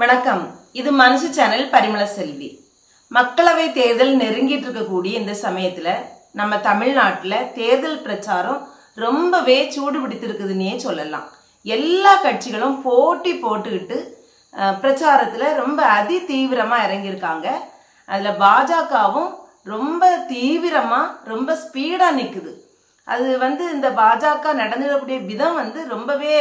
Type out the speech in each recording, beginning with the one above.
வணக்கம். இது மனசு சேனல் பரிமள செல்வி. மக்களவை தேர்தல் நெருங்கிட்டு இருக்கக்கூடிய இந்த சமயத்துல நம்ம தமிழ்நாட்டில் தேர்தல் பிரச்சாரம் ரொம்பவே சூடு பிடித்திருக்குதுன்னே சொல்லலாம். எல்லா கட்சிகளும் போட்டி போட்டுக்கிட்டு பிரச்சாரத்தில் பிரச்சாரத்துல ரொம்ப அதி தீவிரமா இறங்கியிருக்காங்க. அதுல பாஜகவும் ரொம்ப தீவிரமா ரொம்ப ஸ்பீடா நிற்குது அது வந்து இந்த பாஜக நடந்துடக்கூடிய விதம் வந்து ரொம்பவே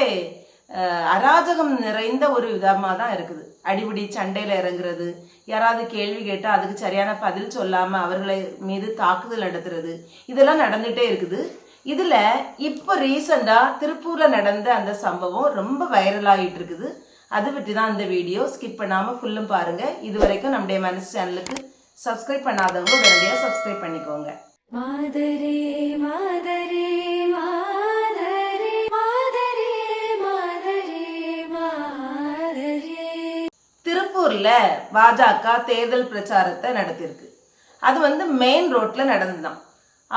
அராஜகம் நிறைந்த ஒரு விதமாக தான் இருக்குது. அடிபிடி சண்டையில் இறங்குறது யாராவது கேள்வி கேட்டால் அதுக்கு சரியான பதில் சொல்லாமல் அவர்களை மீது தாக்குதல் நடத்துறது இதெல்லாம் நடந்துகிட்டே இருக்குது. இதில் இப்போ ரீசெண்டாக திருப்பூரில் நடந்த அந்த சம்பவம் ரொம்ப வைரலாகிட்டு இருக்குது. அதை பற்றி தான் இந்த வீடியோ. ஸ்கிப் பண்ணாமல் ஃபுல்லும் பாருங்கள் இது வரைக்கும் நம்முடைய மனசு சேனலுக்கு சப்ஸ்கிரைப் பண்ணாதவங்க உடனடியாக சப்ஸ்கிரைப் பண்ணிக்கோங்க. மாதரே மாதரே திருப்பூர்ல பாஜக தேர்தல் பிரச்சாரத்தை நடத்தியிருக்கு. அது வந்து மெயின் ரோட்டில் நடந்துதான்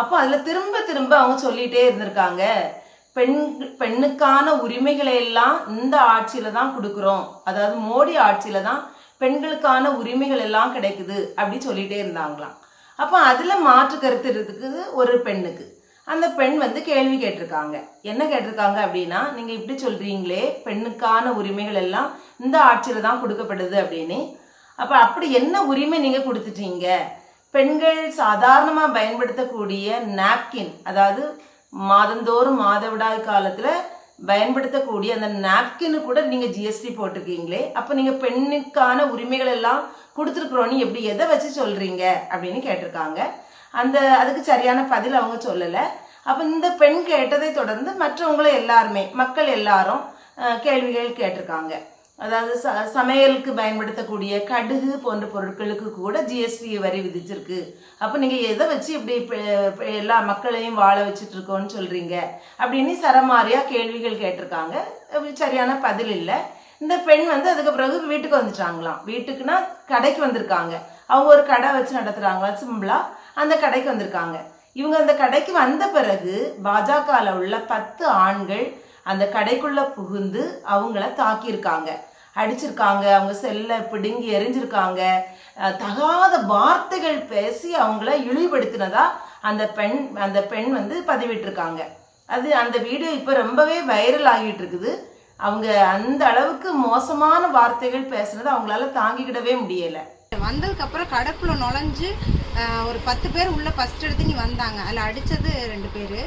அப்போ அதில் திரும்ப திரும்ப அவங்க சொல்லிகிட்டே இருந்திருக்காங்க பெண் பெண்ணுக்கான உரிமைகளை எல்லாம் இந்த ஆட்சியில் தான் கொடுக்குறோம். அதாவது மோடி ஆட்சியில் தான் பெண்களுக்கான உரிமைகள் எல்லாம் கிடைக்குது அப்படி சொல்லிகிட்டே இருந்தாங்களாம். அப்போ அதில் மாற்று கருத்து இருக்குது ஒரு பெண்ணுக்கு. அந்த பெண் வந்து கேள்வி கேட்டிருக்காங்க. என்ன கேட்டிருக்காங்க அப்படின்னா நீங்கள் இப்படி சொல்கிறீங்களே பெண்ணுக்கான உரிமைகள் எல்லாம் இந்த ஆட்சியில் தான் கொடுக்கப்படுது அப்படின்னு. அப்போ அப்படி என்ன உரிமை நீங்கள் கொடுத்துட்டீங்க? பெண்கள் சாதாரணமாக பயன்படுத்தக்கூடிய நாப்கின் அதாவது மாதந்தோறும் மாதவிடாய் காலத்தில் பயன்படுத்தக்கூடிய அந்த நாப்கின்னு கூட நீங்கள் ஜிஎஸ்டி போட்டிருக்கீங்களே அப்போ நீங்கள் பெண்ணுக்கான உரிமைகள் எல்லாம் கொடுத்துருக்குறோன்னு எப்படி எதை வச்சு சொல்கிறீங்க அப்படின்னு கேட்டிருக்காங்க. அந்த அதுக்கு சரியான பதில் அவங்க சொல்லலை. அப்போ இந்த பெண் கேட்டதை தொடர்ந்து மற்றவங்களும் எல்லாருமே மக்கள் எல்லாரும் கேள்விகள் கேட்டிருக்காங்க. அதாவது ச சமையலுக்கு பயன்படுத்தக்கூடிய கடுகு போன்ற பொருட்களுக்கு கூட ஜிஎஸ்டி வரி விதிச்சிருக்கு. அப்போ நீங்கள் எதை வச்சு இப்படி எல்லா மக்களையும் வாழ வச்சுட்டு இருக்கோன்னு சொல்கிறீங்க அப்படின்னு சரமாரியாக கேள்விகள் கேட்டிருக்காங்க. சரியான பதில் இல்லை. இந்த பெண் வந்து அதுக்கு பிறகு வீட்டுக்கு வந்துட்டாங்களாம். வீட்டுக்குன்னா கடைக்கு வந்திருக்காங்க. அவங்க ஒரு கடை வச்சு நடத்துகிறாங்களா சிம்பிளாக அந்த கடைக்கு வந்திருக்காங்க. இவங்க அந்த கடைக்கு வந்த பிறகு பாஜகவில் உள்ள பத்து ஆண்கள் அந்த கடைக்குள்ளே புகுந்து அவங்கள தாக்கியிருக்காங்க. அடிச்சிருக்காங்க அவங்க செல்லை பிடுங்கி எரிஞ்சிருக்காங்க தகாத வார்த்தைகள் பேசி அவங்கள இழிவுபடுத்தினதா அந்த பெண் அந்த பெண் வந்து பதிவிட்டிருக்காங்க. அது அந்த வீடியோ இப்போ ரொம்பவே வைரல் ஆகிட்டு இருக்குது அவங்க அந்த அளவுக்கு மோசமான வார்த்தைகள் பேசுனது அவங்களால தாங்கிக்கிடவே முடியலை. வந்ததுக்கு அப்புறம் கடைக்குள்ள நுழைஞ்சு ஒரு பத்து பேர் உள்ள ஃபர்ஸ்ட் எடுத்து நீ வந்தாங்க. அதில் அடிச்சது ரெண்டு பேர்.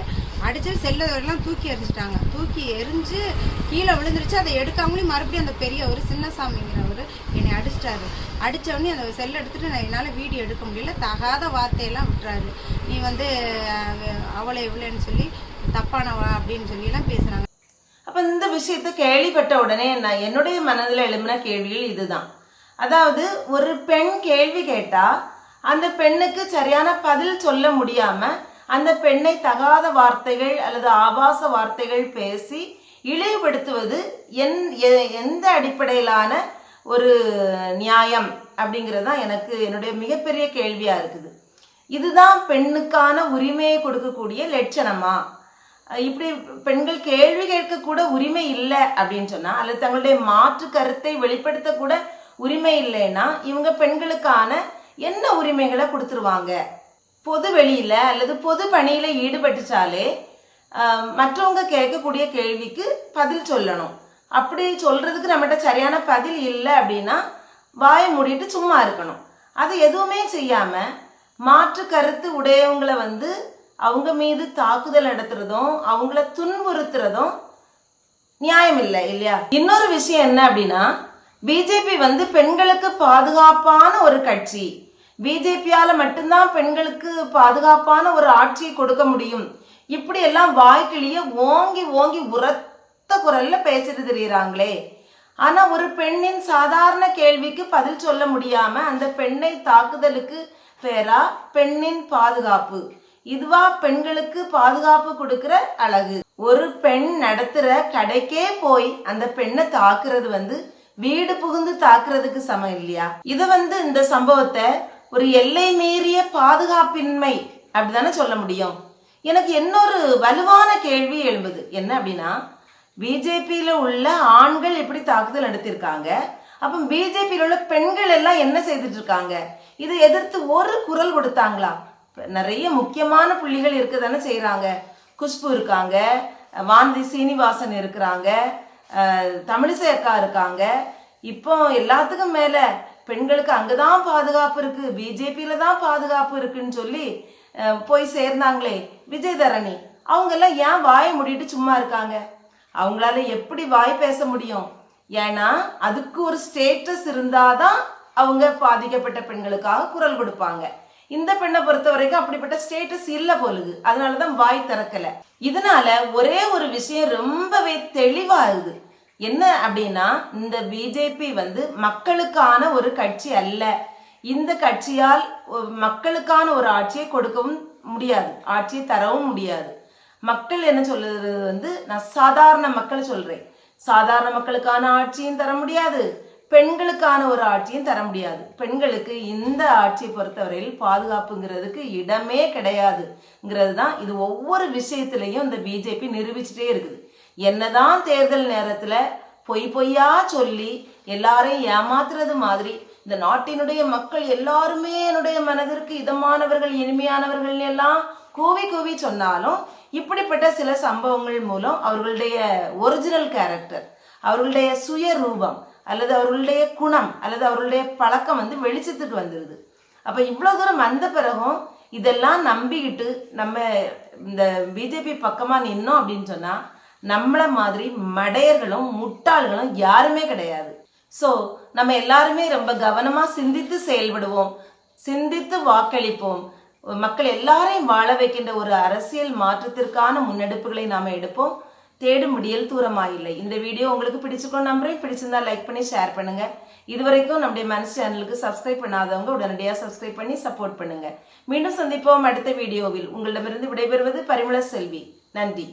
அடிச்சது செல்ல தூக்கி எறிஞ்சிட்டாங்க. தூக்கி எரிஞ்சு கீழே விழுந்துருச்சு. அதை எடுக்காமலே மறுபடியும் அந்த பெரியவர் சின்னசாமிங்கிறவர் என்னை அடிச்சிட்டாரு. அடித்தவொடனே அந்த செல்லை எடுத்துட்டு நான் என்னால் வீடியோ எடுக்க முடியல. தகாத வார்த்தையெல்லாம் விட்டுறாரு. நீ வந்து அவளை இவ்வளோன்னு சொல்லி தப்பானவா அப்படின்னு சொல்லி எல்லாம் அப்போ இந்த விஷயத்தை கேள்விப்பட்ட உடனே நான் என்னுடைய மனதில் எழுப்பின கேள்விகள் இதுதான். அதாவது ஒரு பெண் கேள்வி கேட்டா அந்த பெண்ணுக்கு சரியான பதில் சொல்ல முடியாம அந்த பெண்ணை தகாத வார்த்தைகள் அல்லது ஆபாச வார்த்தைகள் பேசி இழிவுபடுத்துவது என் எ- எந்த அடிப்படையிலான ஒரு நியாயம் அப்படிங்கிறது தான் எனக்கு என்னுடைய மிகப்பெரிய கேள்வியாக இருக்குது. இதுதான் பெண்ணுக்கான உரிமையை கொடுக்கக்கூடிய லட்சணமா? இப்படி பெண்கள் கேள்வி கேட்க கூட உரிமை இல்லை அப்படின்னு சொன்னால் அல்லது தங்களுடைய மாற்று கருத்தை வெளிப்படுத்தக்கூட உரிமை இல்லைன்னா இவங்க பெண்களுக்கான என்ன உரிமைகளை கொடுத்துருவாங்க? பொது வெளியில் அல்லது பொது பணியில் ஈடுபட்டுச்சாலே மற்றவங்க கேட்கக்கூடிய கேள்விக்கு பதில் சொல்லணும். அப்படி சொல்கிறதுக்கு நம்மகிட்ட சரியான பதில் இல்லை அப்படின்னா வாயை மூடிட்டு சும்மா இருக்கணும். அது எதுவுமே செய்யாமல் மாற்று கருத்து உடையவங்களை வந்து அவங்க மீது தாக்குதல் நடத்துறதும் அவங்கள துன்புறுத்துறதும் நியாயம் இல்லை இல்லையா? இன்னொரு விஷயம் என்ன அப்படின்னா பிஜேபி வந்து பெண்களுக்கு பாதுகாப்பான ஒரு கட்சி. பிஜேபியால மட்டும்தான் பெண்களுக்கு பாதுகாப்பான ஒரு ஆட்சியை கொடுக்க முடியும். இப்படி எல்லாம் வாய்க்கிலேயே ஓங்கி ஓங்கி உரத்த குரல்ல பேசிட்டு திரியுறாங்களே. ஆனா ஒரு பெண்ணின் சாதாரண கேள்விக்கு பதில் சொல்ல முடியாம அந்த பெண்ணை தாக்குதலுக்கு பேரா பெண்ணின் பாதுகாப்பு. இதுவா பெண்களுக்கு பாதுகாப்பு கொடுக்கிற அழகு. ஒரு பெண் நடத்துற கடைக்கே போய் அந்த பெண்ணை தாக்குறது வந்து வீடு புகுந்து தாக்குறதுக்கு சமம் இல்லையா? இது வந்து இந்த சம்பவத்தை ஒரு எல்லை மீறிய பாதுகாப்பின்மை அப்படிதானே சொல்ல முடியும். எனக்கு இன்னொரு வலுவான கேள்வி எழும்புது. என்ன அப்படின்னா பிஜேபியில உள்ள ஆண்கள் எப்படி தாக்குதல் நடத்திருக்காங்க? அப்ப பிஜேபியில் உள்ள பெண்கள் எல்லாம் என்ன செய்துட்டு இருக்காங்க? இதை எதிர்த்து ஒரு குரல் கொடுத்தாங்களா? நிறைய முக்கியமான புள்ளிகள் இருக்க தானே செய்யறாங்க குஷ்பு இருக்காங்க வானதி சீனிவாசன் இருக்கிறாங்க தமிழிசை அக்கா இருக்காங்க. இப்போ எல்லாத்துக்கும் மேல பெண்களுக்கு அங்கதான் பாதுகாப்பு இருக்கு. பிஜேபியில தான் பாதுகாப்பு இருக்குன்னு சொல்லி போய் சேர்ந்தாங்களே விஜயதரணி. அவங்க எல்லாம் ஏன் வாயை முடிட்டு சும்மா இருக்காங்க? அவங்களால எப்படி வாய் பேச முடியும்? ஏன்னா அதுக்கு ஒரு ஸ்டேட்டஸ் இருந்தாதான் அவங்க பாதிக்கப்பட்ட பெண்களுக்காக குரல் கொடுப்பாங்க. இந்த பெண்ணை பொறுத்த வரைக்கும் அப்படிப்பட்ட ஸ்டேட்டஸ் இல்லை போலுது அதனாலதான் வாய் திறக்கல. இதனால ஒரே ஒரு விஷயம் ரொம்பவே தெளிவாகுது என்ன அப்படின்னா இந்த பிஜேபி வந்து மக்களுக்கான ஒரு கட்சி அல்ல. இந்த கட்சியால் மக்களுக்கான ஒரு ஆட்சியை கொடுக்கவும் முடியாது. ஆட்சியை தரவும் முடியாது. மக்கள் என்ன சொல்றது வந்து நான் சாதாரண மக்கள் சொல்றேன். சாதாரண மக்களுக்கான ஆட்சியும் தர முடியாது. பெண்களுக்கான ஒரு ஆட்சியும் தர முடியாது. பெண்களுக்கு இந்த ஆட்சியை பொறுத்தவரையில் பாதுகாப்புங்கிறதுக்கு இடமே கிடையாதுங்கிறது தான் இது ஒவ்வொரு விஷயத்திலையும் இந்த பிஜேபி நிரூபிச்சுட்டே இருக்குது. என்னதான் தேர்தல் நேரத்தில் பொய் பொய்யா சொல்லி எல்லாரையும் ஏமாத்துறது மாதிரி இந்த நாட்டினுடைய மக்கள் எல்லாருமே என்னுடைய மனதிற்கு இதமானவர்கள் இனிமையானவர்கள் எல்லாம் கூவி கூவி சொன்னாலும் இப்படிப்பட்ட சில சம்பவங்கள் மூலம் அவர்களுடைய ஒரிஜினல் கேரக்டர் அவர்களுடைய சுய ரூபம் அல்லது அவர்களுடைய குணம் அல்லது அவர்களுடைய பழக்கம் வந்து வெளிச்சத்துக்கு வந்துடுது அப்போ இவ்வளோ தூரம் வந்த பிறகும் இதெல்லாம் நம்பிக்கிட்டு நம்ம இந்த பிஜேபி பக்கமாக நின்னோம் அப்படின்னு சொன்னால் நம்மள மாதிரி மடையர்களும் முட்டாள்களும் யாருமே கிடையாது. ஸோ நம்ம எல்லாருமே ரொம்ப கவனமாக சிந்தித்து செயல்படுவோம். சிந்தித்து வாக்களிப்போம். மக்கள் எல்லாரையும் வாழ வைக்கின்ற ஒரு அரசியல் மாற்றத்திற்கான முன்னெடுப்புகளை நாம் எடுப்போம். தேடும் முடியல் தூரமாயில்லை. இந்த வீடியோ உங்களுக்கு பிடிச்சிருக்கோம் நம்புறேன். பிடிச்சிருந்தா லைக் பண்ணி ஷேர் பண்ணுங்க. இதுவரைக்கும் நம்முடைய மனசு சேனலுக்கு சப்ஸ்கிரைப் பண்ணாதவங்க உடனடியாக சப்ஸ்கிரைப் பண்ணி சப்போர்ட் பண்ணுங்க. மீண்டும் சந்திப்போம் அடுத்த வீடியோவில். உங்களிடமிருந்து விடைபெறுவது பரிமள செல்வி. நன்றி.